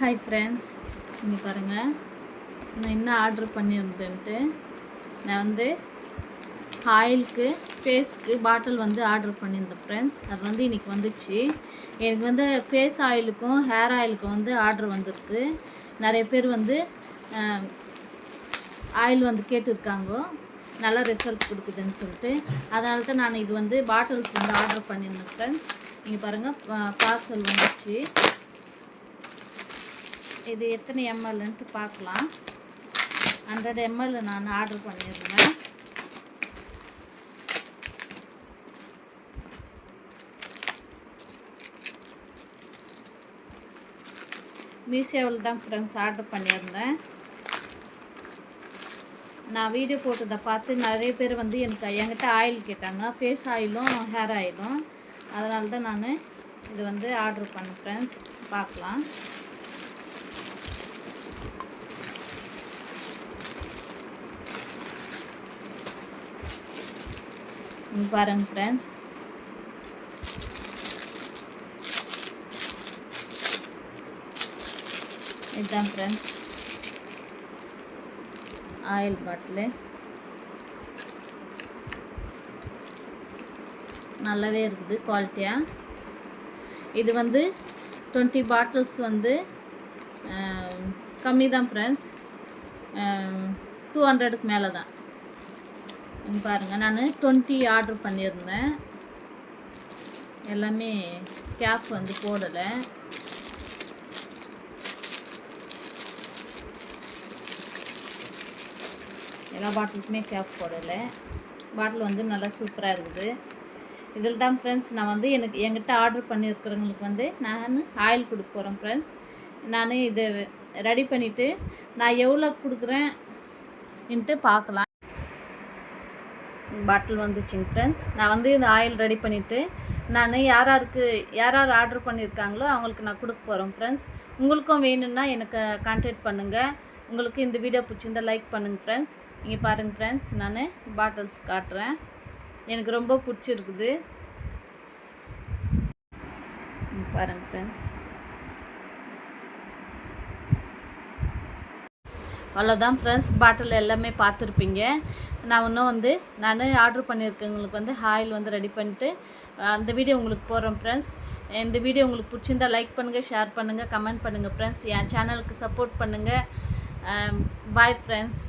Hi friends இங்கே பாருங்கள் நான் என்ன ஆர்டர் பண்ணியிருந்தேன்ட்டு நான் வந்து ஆயிலுக்கு ஃபேஸ்க்கு பாட்டில் வந்து ஆர்டர் பண்ணியிருந்தேன் ஃப்ரெண்ட்ஸ் அது வந்து இன்றைக்கி வந்துச்சு. எனக்கு வந்து ஃபேஸ் ஆயிலுக்கும் ஹேர் ஆயிலுக்கும் வந்து ஆர்டர் வந்திருக்கு. நிறைய பேர் வந்து ஆயில் வந்து கேட்டுருக்காங்க. நல்லா ரிசல்ட் கொடுக்குதுன்னு சொல்லிட்டு அதனால தான் நான் இது வந்து பாட்டில்ஸ் வந்து ஆர்டர் பண்ணியிருந்தேன் ஃப்ரெண்ட்ஸ் நீங்கள் பாருங்கள் பார்சல் வந்துச்சு. இது எத்தனை எம்எல்ன்ட்டு பார்க்கலாம். ஹண்ட்ரட் எம்எல் நான் ஆர்டர் பண்ணியிருந்தேன் மீஷோவில் தான் ஃப்ரெண்ட்ஸ் ஆர்டர் பண்ணியிருந்தேன் நான் வீடியோ போட்டதை பார்த்து நிறைய பேர் வந்து எனக்கு என்கிட்ட ஆயில் கேட்டாங்க. ஃபேஸ் ஆயிலும் ஹேர் ஆயிலும் அதனால தான் நான் இது வந்து ஆர்டர் பண்ணேன் ஃப்ரெண்ட்ஸ் பார்க்கலாம். பாருங்க ஃப்ரெண்ட்ஸ் இதுதான் ஃப்ரெண்ட்ஸ் ஆயில் பாட்டிலு நல்லாவே இருக்குது குவாலிட்டியாக இது வந்து டுவெண்ட்டி பாட்டில்ஸ் வந்து கம்மி தான் ஃப்ரெண்ட்ஸ் டூ ஹண்ட்ரடுக்கு மேலே தான் பாருங்கள் நான் டுவெண்ட்டி ஆர்டர் பண்ணியிருந்தேன். எல்லாமே கேப் வந்து போடலை. எல்லா பாட்டிலுக்குமே கேப் போடலை. பாட்டில் வந்து நல்லா சூப்பராக இருக்குது இதில் தான் ஃப்ரெண்ட்ஸ் நான் வந்து எனக்கு என்கிட்ட ஆர்டர் பண்ணியிருக்கிறவங்களுக்கு வந்து நான் ஆயில் கொடுக்க போகிறேன் ஃப்ரெண்ட்ஸ் நான் இதை ரெடி பண்ணிவிட்டு நான் எவ்வளோ கொடுக்குறேன்ட்டு பார்க்கலாம். பாட்டில் வந்துச்சுங்க ஃப்ரெண்ட்ஸ் நான் வந்து இந்த ஆயில் ரெடி பண்ணிவிட்டு நான் யார் யாருக்கு யார் யார் ஆர்டர் பண்ணியிருக்காங்களோ அவங்களுக்கு நான் கொடுக்க போகிறேன் ஃப்ரெண்ட்ஸ் உங்களுக்கும் வேணும்னா எனக்கு கான்டாக்ட் பண்ணுங்கள் உங்களுக்கு இந்த வீடியோ பிடிச்சிருந்தா லைக் பண்ணுங்கள் ஃப்ரெண்ட்ஸ் இங்கே பாருங்கள் ஃப்ரெண்ட்ஸ் நான் பாட்டில்ஸ் காட்டுறேன். எனக்கு ரொம்ப பிடிச்சிருக்குது. பாருங்கள் ஃப்ரெண்ட்ஸ் அவ்வளோதான் ஃப்ரெண்ட்ஸ் பாட்டில் எல்லாமே பார்த்துருப்பீங்க. நான் இன்னும் வந்து நான் ஆர்டர் பண்ணியிருக்கவங்களுக்கு வந்து ஆயில் வந்து ரெடி பண்ணிட்டு அந்த வீடியோ உங்களுக்கு போடுறேன் ஃப்ரெண்ட்ஸ் இந்த வீடியோ உங்களுக்கு பிடிச்சிருந்தா லைக் பண்ணுங்கள் ஷேர் பண்ணுங்கள் கமெண்ட் பண்ணுங்கள் ஃப்ரெண்ட்ஸ் என் சேனலுக்கு சப்போர்ட் பண்ணுங்கள் பாய் ஃப்ரெண்ட்ஸ்